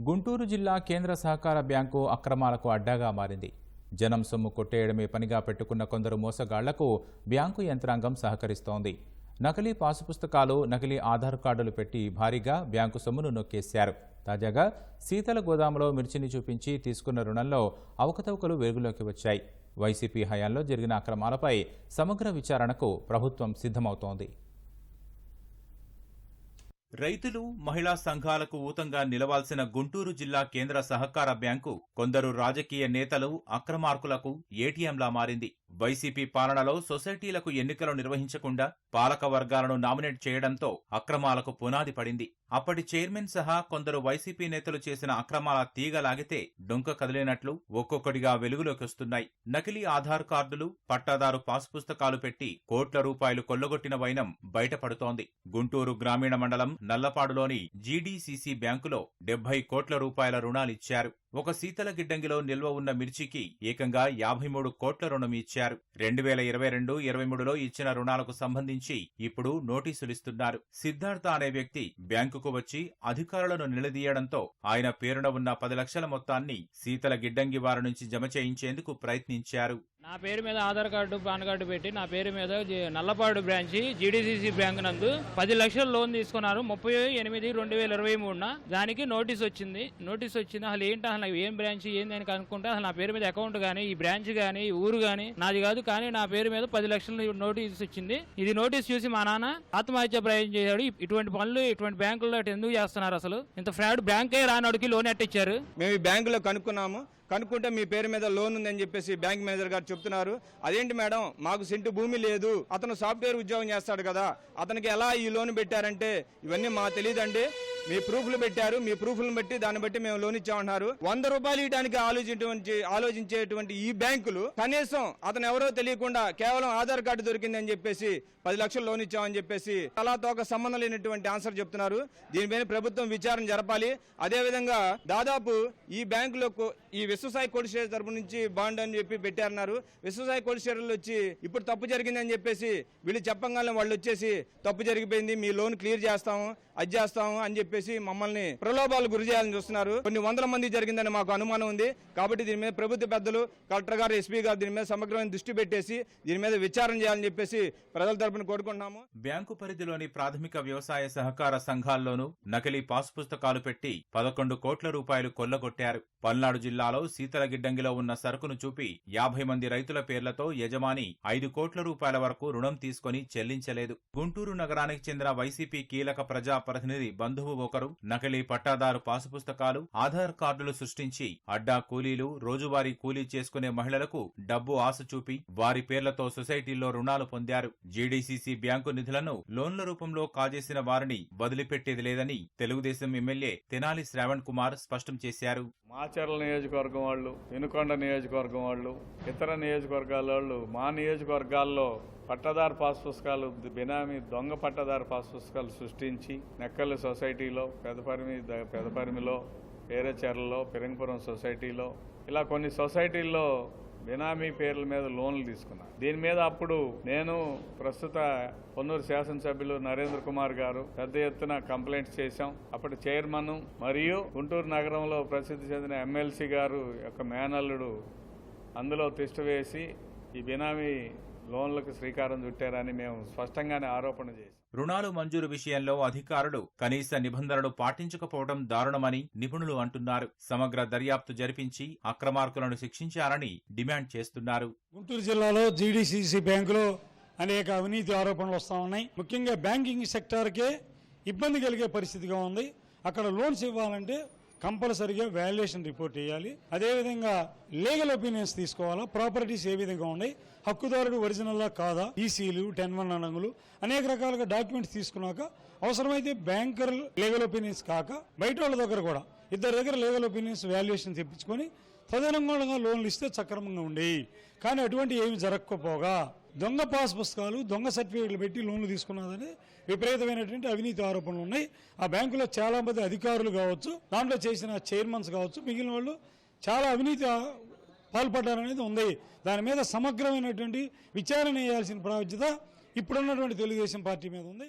గుంటూరు జిల్లా కేంద్ర సహకార బ్యాంకు అక్రమాలకు అడ్డాగా మారింది. జనం సొమ్ము కొట్టేయడమే పనిగా పెట్టుకున్న కొందరు మోసగాళ్ళకు బ్యాంకు యంత్రాంగం సహకరిస్తోంది. నకిలీ పాసు పుస్తకాలు నకిలీ ఆధార్ కార్డులు పెట్టి భారీగా బ్యాంకు సొమ్మును నొక్కేశారు. తాజాగా శీతల గోదాములో మిర్చిని చూపించి తీసుకున్న రుణంలో అవకతవకలు వెలుగులోకి వచ్చాయి. వైసీపీ హయాంలో జరిగిన అక్రమాలపై సమగ్ర విచారణకు ప్రభుత్వం సిద్ధమవుతోంది. రైతులు మహిళా సంఘాలకు ఊతంగా నిలవాల్సిన గుంటూరు జిల్లా కేంద్ర సహకార బ్యాంకు కొందరు రాజకీయ నేతలు అక్రమార్కులకు ఏటీఎంలా మారింది. వైసీపీ పాలనలో సొసైటీలకు ఎన్నికలు నిర్వహించకుండా పాలక వర్గాలను నామినేట్ చేయడంతో అక్రమాలకు పునాది పడింది. అప్పటి చైర్మన్ సహా కొందరు వైసీపీ నేతలు చేసిన అక్రమాల తీగలాగితే డొంక కదిలినట్లు ఒక్కొక్కటిగా వెలుగులోకి వస్తున్నాయి. నకిలీ ఆధార్ కార్డులు పట్టాదారు పాస్ పుస్తకాలు పెట్టి కోట్ల రూపాయలు కొల్లగొట్టిన వైనం బయటపడుతోంది. గుంటూరు గ్రామీణ మండలం నల్లపాడులోని జీడీసీసీ బ్యాంకులో డెబ్బై కోట్ల రూపాయల రుణాలిచ్చారు ఒక శీతల గిడ్డంగిలో నిల్వ ఉన్న మిర్చికి ఏకంగా యాభై మూడు కోట్ల రుణం ఇచ్చారు. రెండు వేల ఇరవై రెండు ఇరవై మూడులో ఇచ్చిన రుణాలకు సంబంధించి ఇప్పుడు నోటీసులిస్తున్నారు. సిద్ధార్థ అనే వ్యక్తి బ్యాంకుకు వచ్చి అధికారులను నిలదీయడంతో ఆయన పేరున ఉన్న పది లక్షల మొత్తాన్ని శీతల గిడ్డంగి వారి నుంచి జమ చేయించేందుకు ప్రయత్నించారు. నా పేరు మీద ఆధార్ కార్డు పాన్ కార్డు పెట్టి నా పేరు మీద నల్లపాడు బ్రాంచి జీడీసీసీ బ్యాంక్ నందు పది లక్షల లోన్ తీసుకున్నారు. ముప్పై ఎనిమిది రెండు వేల ఇరవై మూడున దానికి నోటీస్ వచ్చింది. నోటీస్ వచ్చింది. అసలు ఏంటి? అసలు ఏం బ్రాంచ్ ఏంది అని కనుక్కుంటే అసలు నా పేరు మీద అకౌంట్ కానీ ఈ బ్రాంచ్ కానీ ఊరు కానీ నాది కాదు. కానీ నా పేరు మీద పది లక్షల నోటీస్ వచ్చింది. ఇది నోటీస్ చూసి మా నాన్న ఆత్మహత్య ప్రయత్నం చేశాడు. ఇటువంటి పనులు ఇటువంటి బ్యాంకుల్లో ఇటు ఎందుకు చేస్తున్నారు అసలు? ఇంత ఫ్రాడ్ బ్యాంకే రానోడికి లోన్ ఎట్టిచ్చారు? మేము ఈ బ్యాంకులో కనుక్కున్నాము. కనుక్కుంటే మీ పేరు మీద లోన్ ఉందని చెప్పేసి బ్యాంక్ మేనేజర్ గారు చెప్తున్నారు. అదేంటి మేడం మాకు సెంటు భూమి లేదు. అతను సాఫ్ట్వేర్ ఉద్యోగం చేస్తాడు కదా. అతనికి ఎలా ఈ లోన్ పెట్టారంటే ఇవన్నీ మాకు తెలియదండి. మీ ప్రూఫ్లు పెట్టారు మీ ప్రూఫ్లను బట్టి దాన్ని బట్టి మేము లోన్ ఇచ్చామన్నారు వంద రూపాయలు ఇవ్వడానికి ఆలోచించేటువంటి ఆలోచించేటువంటి ఈ బ్యాంకులు కనీసం అతను ఎవరో తెలియకుండా కేవలం ఆధార్ కార్డు దొరికిందని చెప్పేసి పది లక్షలు లోన్ ఇచ్చామని చెప్పేసి అలా తోక సంబంధం లేనటువంటి ఆన్సర్ చెప్తున్నారు. దీనిపైన ప్రభుత్వం విచారణ జరపాలి. అదేవిధంగా దాదాపు ఈ బ్యాంకులో ఈ విశ్వసాయి కోల్డ్ తరపు నుంచి బాండ్ అని చెప్పి పెట్టారన్నారు. విశ్వసాయి కోల్డ్ వచ్చి ఇప్పుడు తప్పు జరిగిందని చెప్పేసి వీళ్ళు చెప్పంగానే వాళ్ళు వచ్చేసి తప్పు జరిగిపోయింది మీ లోన్ క్లియర్ చేస్తాము. అది చేస్తాము అని చెప్పేసి మమ్మల్ని ప్రలోభాలు గురి చేయాలని చూస్తున్నారు. కొన్ని వందల మంది జరిగిందని మాకు అనుమానం ఉంది. కాబట్టి దీని మీద ప్రభుత్వ పెద్దలు కలెక్టర్ గారు ఎస్పీ గారు దీని మీద సమగ్రమైన దృష్టి పెట్టేసి దీని మీద విచారణ చేయాలని చెప్పేసి ప్రజల తరపున కోరుకుంటున్నాము. బ్యాంకు పరిధిలోని ప్రాథమిక వ్యవసాయ సహకార సంఘాల్లోనూ నకిలీ పాస్ పుస్తకాలు పెట్టి పదకొండు కోట్ల రూపాయలు కొల్లగొట్టారు. పల్నాడు జిల్లాలో శీతల గిడ్డంగిలో ఉన్న సరుకును చూపి యాభై మంది రైతుల పేర్లతో యజమాని ఐదు కోట్ల రూపాయల వరకు రుణం తీసుకొని చెల్లించలేదు. గుంటూరు నగరానికి చెందిన వైసీపీ కీలక ప్రజా ప్రతినిధి బంధువు ఒకరు నకిలీ పట్టాదారు పాసు పుస్తకాలు ఆధార్ కార్డులు సృష్టించి అడ్డా కూలీలు రోజువారీ కూలీ చేసుకునే మహిళలకు డబ్బు ఆశ చూపి వారి పేర్లతో సొసైటీల్లో రుణాలు పొందారు. జీడీసీసీ బ్యాంకు నిధులను లోన్ల రూపంలో కాజేసిన వారిని వదిలిపెట్టేది లేదని తెలుగుదేశం ఎమ్మెల్యే తెనాలి శ్రావణ్ కుమార్ స్పష్టం చేశారు. మాచర్ల నియోజకవర్గం వాళ్ళు వెనుకొండ నియోజకవర్గం వాళ్ళు ఇతర నియోజకవర్గాల వాళ్ళు మా నియోజకవర్గాల్లో పట్టదారు పాస్ పుస్తకాలు బినామీ దొంగ పట్టదారు పాస్ పుస్తకాలు సృష్టించి నెక్కల్లి సొసైటీలో పెదపరిమి ద- పెదపరిమిలో పేరచెర్లలో పెరంగపురం సొసైటీలో ఇలా కొన్ని సొసైటీల్లో బినామీ పేర్ల మీద లోన్లు తీసుకున్నా. దీని మీద అప్పుడు నేను ప్రస్తుత పొన్నూరు శాసనసభ్యులు నరేంద్ర కుమార్ గారు పెద్ద ఎత్తున కంప్లైంట్స్ చేశాం. అప్పటి చైర్మన్ మరియు గుంటూరు నగరంలో ప్రసిద్ధి చెందిన ఎమ్మెల్సీ గారు యొక్క మేనల్లుడు అందులో తిష్ట వేసి ఈ బినామీ లోన్లకు శ్రీకారం చుట్టారని మేము స్పష్టంగానే ఆరోపణ చేశాం. రుణాలు మంజూరు విషయంలో అధికారులు కనీస నిబంధనలు పాటించకపోవడం దారుణమని నిపుణులు అంటున్నారు. సమగ్ర దర్యాప్తు జరిపించి అక్రమార్కులను శిక్షించాలని డిమాండ్ చేస్తున్నారు. గుంటూరు జిల్లాలో జీడీసీసీ బ్యాంకులో అనేక అవినీతి ఆరోపణలు వస్తూ ఉన్నాయి. ముఖ్యంగా బ్యాంకింగ్ సెక్టార్కే ఇబ్బంది కలిగే పరిస్థితిగా ఉంది. అక్కడ లోన్స్ ఇవ్వాలంటే కంపల్సరిగా వాల్యుయేషన్ రిపోర్ట్ చేయాలి అదేవిధంగా లీగల్ ఒపీనియన్స్ తీసుకోవాలా? ప్రాపర్టీస్ ఏ విధంగా ఉన్నాయి? హక్కుదారుడు ఒరిజినల్లా కాదా? ఈసీలు టెన్ వన్ అనంగులు అనేక రకాలుగా డాక్యుమెంట్స్ తీసుకున్నాక అవసరమైతే బ్యాంకర్ లీగల్ ఒపీనియన్స్ కాక బయట వాళ్ళ దగ్గర కూడా ఇద్దరు దగ్గర లీగల్ ఒపీనియన్స్ వాల్యుయేషన్ తెప్పించుకొని తదనుగుణంగా లోన్లు ఇస్తే సక్రమంగా ఉండేవి కానీ అటువంటి ఏమి జరగకపోగా. దొంగ పాస్ పుస్తకాలు దొంగ సర్టిఫికేట్లు పెట్టి లోన్లు తీసుకున్నదని విపరీతమైనటువంటి అవినీతి ఆరోపణలు ఉన్నాయి. ఆ బ్యాంకులో చాలా మంది అధికారులు కావచ్చు దాంట్లో చేసిన చైర్మన్స్ కావచ్చు మిగిలిన వాళ్ళు చాలా అవినీతి పాల్పడ్డారనేది ఉంది. దాని మీద సమగ్రమైనటువంటి విచారణ చేయాల్సిన బాధ్యత ఇప్పుడున్నటువంటి తెలుగుదేశం పార్టీ మీద ఉంది.